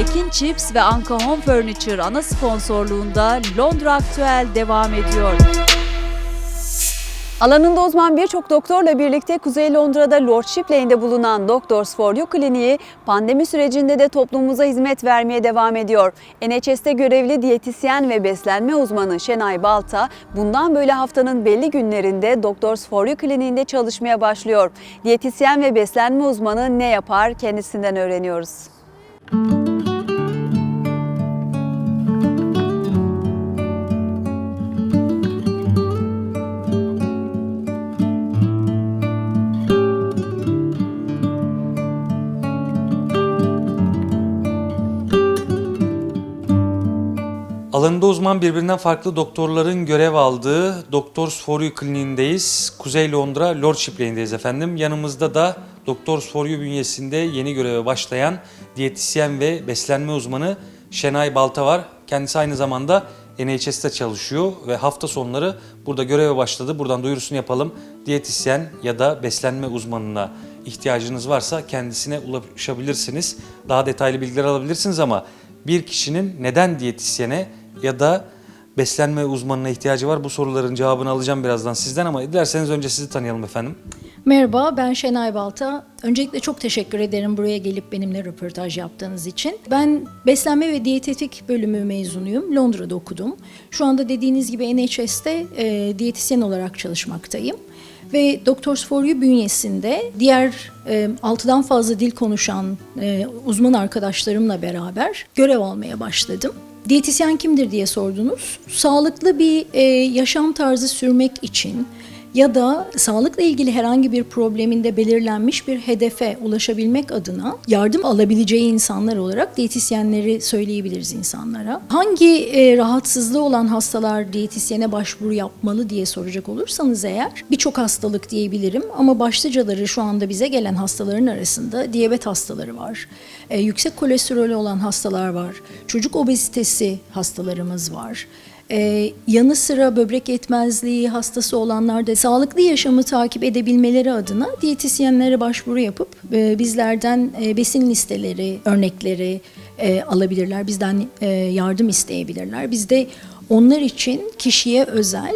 Ekin Chips ve Anka Home Furniture ana sponsorluğunda Londra Aktüel devam ediyor. Alanında uzman birçok doktorla birlikte Kuzey Londra'da Lordship Lane'de bulunan Doctors for You kliniği pandemi sürecinde de toplumumuza hizmet vermeye devam ediyor. NHS'te görevli diyetisyen ve beslenme uzmanı Şenay Balta bundan böyle haftanın belli günlerinde Doctors for You kliniğinde çalışmaya başlıyor. Diyetisyen ve beslenme uzmanı ne yapar kendisinden öğreniyoruz. Alanında uzman birbirinden farklı doktorların görev aldığı Doctors for You kliniğindeyiz. Kuzey Londra Lordship Lane'deyiz efendim. Yanımızda da Doctors for You bünyesinde yeni göreve başlayan diyetisyen ve beslenme uzmanı Şenay Balta var. Kendisi aynı zamanda NHS'te çalışıyor ve hafta sonları burada göreve başladı. Buradan duyurusunu yapalım. Diyetisyen ya da beslenme uzmanına ihtiyacınız varsa kendisine ulaşabilirsiniz. Daha detaylı bilgiler alabilirsiniz ama bir kişinin neden diyetisyene ya da beslenme uzmanına ihtiyacı var? Bu soruların cevabını alacağım birazdan sizden ama dilerseniz önce sizi tanıyalım efendim. Merhaba, ben Şenay Balta. Öncelikle çok teşekkür ederim buraya gelip benimle röportaj yaptığınız için. Ben beslenme ve diyetetik bölümü mezunuyum. Londra'da okudum. Şu anda dediğiniz gibi NHS'te e, diyetisyen olarak çalışmaktayım. Ve Doctors for You bünyesinde diğer e, 6'dan fazla dil konuşan e, uzman arkadaşlarımla beraber görev almaya başladım. Diyetisyen kimdir diye sordunuz. Sağlıklı bir e, yaşam tarzı sürmek için ya da sağlıkla ilgili herhangi bir probleminde belirlenmiş bir hedefe ulaşabilmek adına yardım alabileceği insanlar olarak diyetisyenleri söyleyebiliriz insanlara. Hangi e, rahatsızlığı olan hastalar diyetisyene başvuru yapmalı diye soracak olursanız eğer birçok hastalık diyebilirim ama başlıcaları şu anda bize gelen hastaların arasında diyabet hastaları var. E, yüksek kolesterolü olan hastalar var. Çocuk obezitesi hastalarımız var. Ee, yanı sıra böbrek yetmezliği hastası olanlar da sağlıklı yaşamı takip edebilmeleri adına diyetisyenlere başvuru yapıp e, bizlerden e, besin listeleri, örnekleri e, alabilirler. Bizden e, yardım isteyebilirler. Biz de onlar için kişiye özel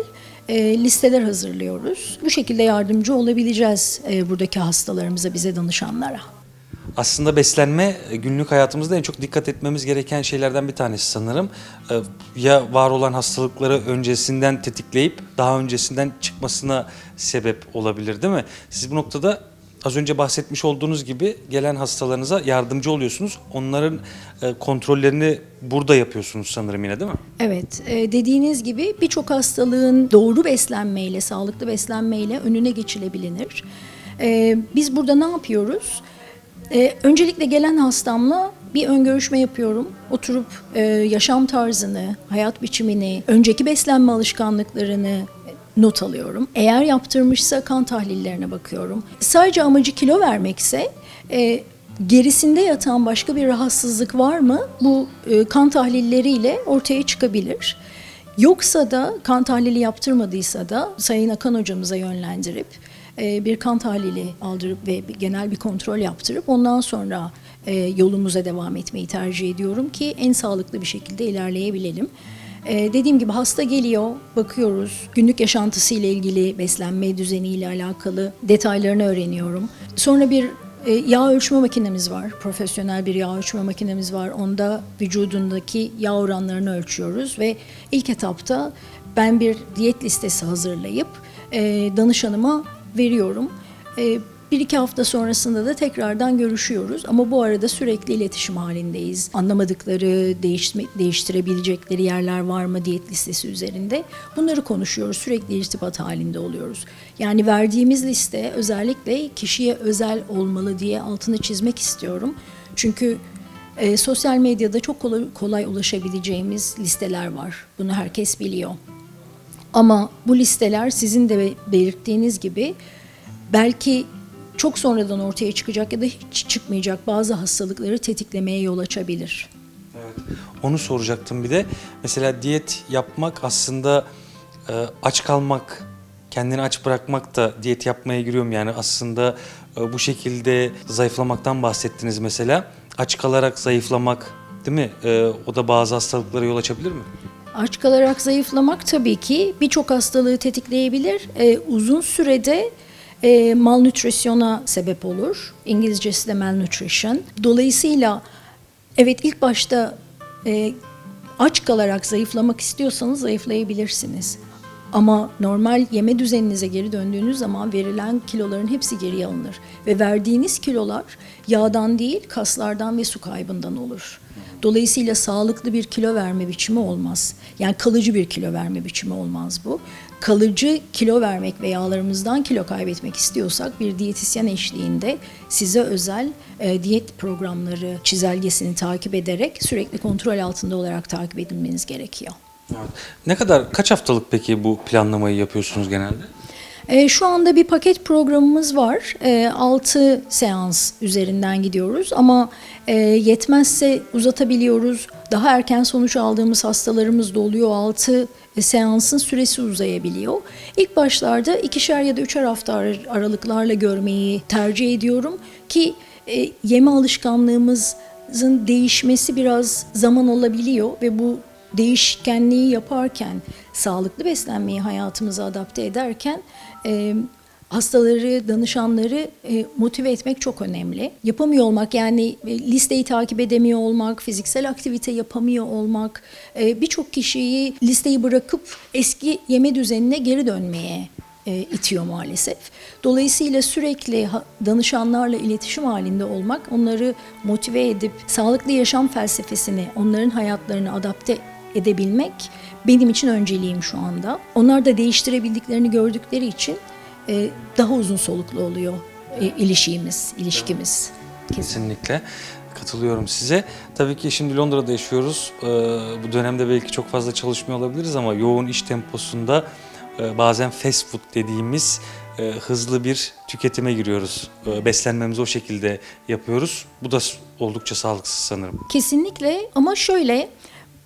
e, listeler hazırlıyoruz. Bu şekilde yardımcı olabileceğiz e, buradaki hastalarımıza, bize danışanlara. Aslında beslenme e, günlük hayatımızda en çok dikkat etmemiz gereken şeylerden bir tanesi sanırım. Ee, Ya var olan hastalıkları öncesinden tetikleyip daha öncesinden çıkmasına sebep olabilir değil mi? Siz bu noktada az önce bahsetmiş olduğunuz gibi gelen hastalarınıza yardımcı oluyorsunuz. Onların e, kontrollerini burada yapıyorsunuz sanırım yine değil mi? Evet, e, dediğiniz gibi birçok hastalığın doğru beslenmeyle, sağlıklı beslenmeyle önüne geçilebilir. E, biz burada ne yapıyoruz? E, öncelikle gelen hastamla bir ön görüşme yapıyorum. Oturup e, yaşam tarzını, hayat biçimini, önceki beslenme alışkanlıklarını not alıyorum. Eğer yaptırmışsa kan tahlillerine bakıyorum. Sadece amacı kilo vermekse e, gerisinde yatan başka bir rahatsızlık var mı? Bu e, kan tahlilleriyle ortaya çıkabilir. Yoksa da kan tahlili yaptırmadıysa da Sayın Akan hocamıza yönlendirip bir kan tahlili aldırıp ve genel bir kontrol yaptırıp ondan sonra e, yolumuza devam etmeyi tercih ediyorum ki en sağlıklı bir şekilde ilerleyebilelim. Ee, dediğim gibi hasta geliyor, bakıyoruz. Günlük yaşantısıyla ilgili, beslenme düzeniyle alakalı detaylarını öğreniyorum. Sonra bir e, yağ ölçme makinemiz var. Profesyonel bir yağ ölçme makinemiz var. Onda vücudundaki yağ oranlarını ölçüyoruz ve ilk etapta ben bir diyet listesi hazırlayıp e, danışanıma veriyorum. E, bir iki hafta sonrasında da tekrardan görüşüyoruz ama bu arada sürekli iletişim halindeyiz. Anlamadıkları, değişme, değiştirebilecekleri yerler var mı diyet listesi üzerinde bunları konuşuyoruz. Sürekli irtibat halinde oluyoruz. Yani verdiğimiz liste özellikle kişiye özel olmalı diye altını çizmek istiyorum. Çünkü e, sosyal medyada çok kolay, kolay ulaşabileceğimiz listeler var. Bunu herkes biliyor. Ama bu listeler sizin de belirttiğiniz gibi belki çok sonradan ortaya çıkacak ya da hiç çıkmayacak bazı hastalıkları tetiklemeye yol açabilir. Evet. Onu soracaktım bir de. Mesela diyet yapmak aslında e, aç kalmak, kendini aç bırakmak da diyet yapmaya giriyorum yani aslında e, bu şekilde zayıflamaktan bahsettiniz mesela. Aç kalarak zayıflamak Değil mi? Ee, o da bazı hastalıklara yol açabilir mi? Aç kalarak zayıflamak tabii ki birçok hastalığı tetikleyebilir. Ee, uzun sürede e, malnütrisyona sebep olur. İngilizcesi de malnutrition. Dolayısıyla evet ilk başta e, aç kalarak zayıflamak istiyorsanız zayıflayabilirsiniz. Ama normal yeme düzeninize geri döndüğünüz zaman verilen kiloların hepsi geriye alınır. Ve verdiğiniz kilolar yağdan değil kaslardan ve su kaybından olur. Dolayısıyla sağlıklı bir kilo verme biçimi olmaz. Yani kalıcı bir kilo verme biçimi olmaz bu. Kalıcı kilo vermek ve yağlarımızdan kilo kaybetmek istiyorsak bir diyetisyen eşliğinde size özel e, diyet programları çizelgesini takip ederek sürekli kontrol altında olarak takip edilmeniz gerekiyor. Evet. Ne kadar, kaç haftalık peki bu planlamayı yapıyorsunuz genelde? E, şu anda bir paket programımız var. E, 6 seans üzerinden gidiyoruz ama e, yetmezse uzatabiliyoruz. Daha erken sonuç aldığımız hastalarımız da oluyor. 6 seansın süresi uzayabiliyor. İlk başlarda ikişer ya da üçer hafta ar- aralıklarla görmeyi tercih ediyorum ki e, yeme alışkanlığımızın değişmesi biraz zaman alabiliyor ve bu değişkenliği yaparken, sağlıklı beslenmeyi hayatımıza adapte ederken e, hastaları, danışanları e, motive etmek çok önemli. Yapamıyor olmak yani e, listeyi takip edemiyor olmak, fiziksel aktivite yapamıyor olmak e, birçok kişiyi listeyi bırakıp eski yeme düzenine geri dönmeye e, itiyor maalesef. Dolayısıyla sürekli danışanlarla iletişim halinde olmak, onları motive edip sağlıklı yaşam felsefesini onların hayatlarına adapte edebilmek benim için önceliğim şu anda. Onlar da değiştirebildiklerini gördükleri için e, daha uzun soluklu oluyor e, ilişkimiz, ilişkimiz. Kesinlikle. Katılıyorum size. Tabii ki şimdi Londra'da yaşıyoruz. Ee, bu dönemde belki çok fazla çalışmıyor olabiliriz ama yoğun iş temposunda e, bazen fast food dediğimiz e, hızlı bir tüketime giriyoruz. E, beslenmemizi o şekilde yapıyoruz. Bu da oldukça sağlıksız sanırım. Kesinlikle ama şöyle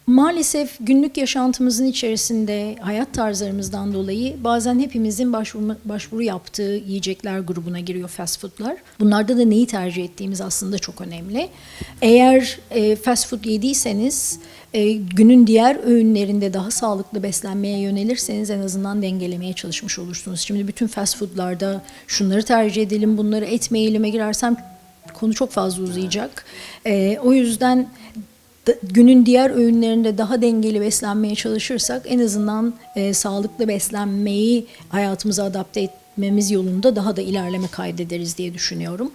maalesef günlük yaşantımızın içerisinde hayat tarzlarımızdan dolayı bazen hepimizin başvuru, başvuru yaptığı yiyecekler grubuna giriyor fast foodlar. Bunlarda da neyi tercih ettiğimiz aslında çok önemli. Eğer e, fast food yediyseniz e, günün diğer öğünlerinde daha sağlıklı beslenmeye yönelirseniz en azından dengelemeye çalışmış olursunuz. Şimdi bütün fast foodlarda şunları tercih edelim, bunları etmeyelim'e girersem konu çok fazla uzayacak. E, o yüzden günün diğer öğünlerinde daha dengeli beslenmeye çalışırsak en azından e, sağlıklı beslenmeyi hayatımıza adapte etmemiz yolunda daha da ilerleme kaydederiz diye düşünüyorum.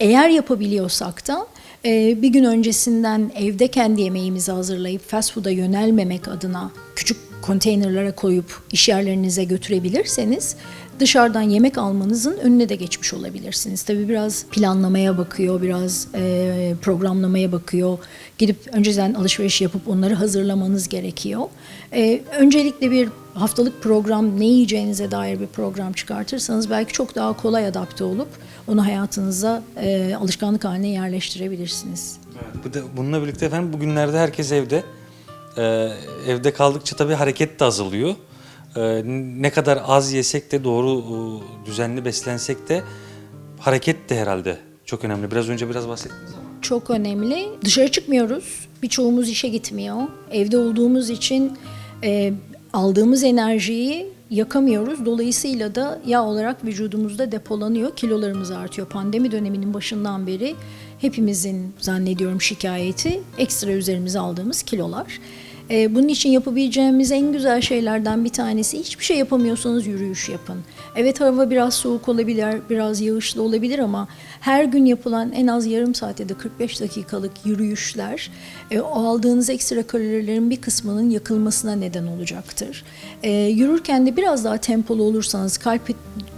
Eğer yapabiliyorsak da e, bir gün öncesinden evde kendi yemeğimizi hazırlayıp fast food'a yönelmemek adına küçük konteynerlara koyup iş yerlerinize götürebilirseniz dışarıdan yemek almanızın önüne de geçmiş olabilirsiniz. Tabii biraz planlamaya bakıyor, biraz e, programlamaya bakıyor. Gidip önceden alışveriş yapıp onları hazırlamanız gerekiyor. E, öncelikle bir haftalık program, ne yiyeceğinize dair bir program çıkartırsanız belki çok daha kolay adapte olup onu hayatınıza e, alışkanlık haline yerleştirebilirsiniz. Bu da, bununla birlikte efendim bugünlerde herkes evde. Ee, evde kaldıkça tabii hareket de azalıyor. Ee, ne kadar az yesek de doğru e, düzenli beslensek de hareket de herhalde çok önemli. Biraz önce biraz bahsettiniz ama. çok önemli. Dışarı çıkmıyoruz. Birçoğumuz işe gitmiyor. Evde olduğumuz için e, aldığımız enerjiyi yakamıyoruz. Dolayısıyla da yağ olarak vücudumuzda depolanıyor. Kilolarımız artıyor. Pandemi döneminin başından beri hepimizin zannediyorum şikayeti ekstra üzerimize aldığımız kilolar. E, bunun için yapabileceğimiz en güzel şeylerden bir tanesi hiçbir şey yapamıyorsanız yürüyüş yapın. Evet hava biraz soğuk olabilir, biraz yağışlı olabilir ama her gün yapılan en az yarım saat ya da 45 dakikalık yürüyüşler e, aldığınız ekstra kalorilerin bir kısmının yakılmasına neden olacaktır. E, yürürken de biraz daha tempolu olursanız, kalp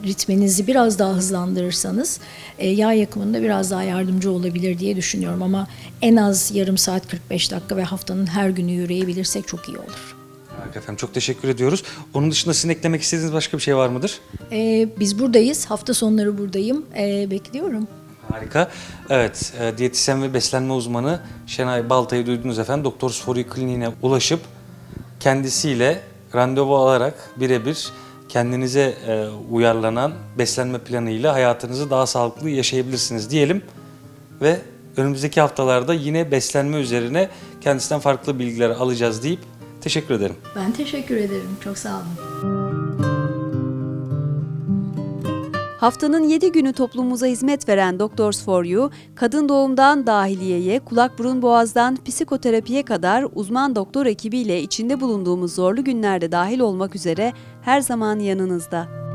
ritminizi biraz daha hızlandırırsanız e, yağ yakımında biraz daha yardımcı olabilir diye düşünüyorum ama en az yarım saat 45 dakika ve haftanın her günü yürüyebilirsek çok iyi olur. Harika efendim çok teşekkür ediyoruz. Onun dışında sizin eklemek istediğiniz başka bir şey var mıdır? E, biz buradayız. Hafta sonları buradayım. E, bekliyorum. Harika. Evet, e, diyetisyen ve beslenme uzmanı Şenay Balta'yı duydunuz efendim. Doktor Sfori Kliniğine ulaşıp kendisiyle randevu alarak birebir kendinize e, uyarlanan beslenme planıyla hayatınızı daha sağlıklı yaşayabilirsiniz diyelim ve Önümüzdeki haftalarda yine beslenme üzerine kendisinden farklı bilgiler alacağız deyip teşekkür ederim. Ben teşekkür ederim. Çok sağ olun. Haftanın 7 günü toplumumuza hizmet veren Doctors for You, kadın doğumdan dahiliyeye, kulak burun boğazdan psikoterapiye kadar uzman doktor ekibiyle içinde bulunduğumuz zorlu günlerde dahil olmak üzere her zaman yanınızda.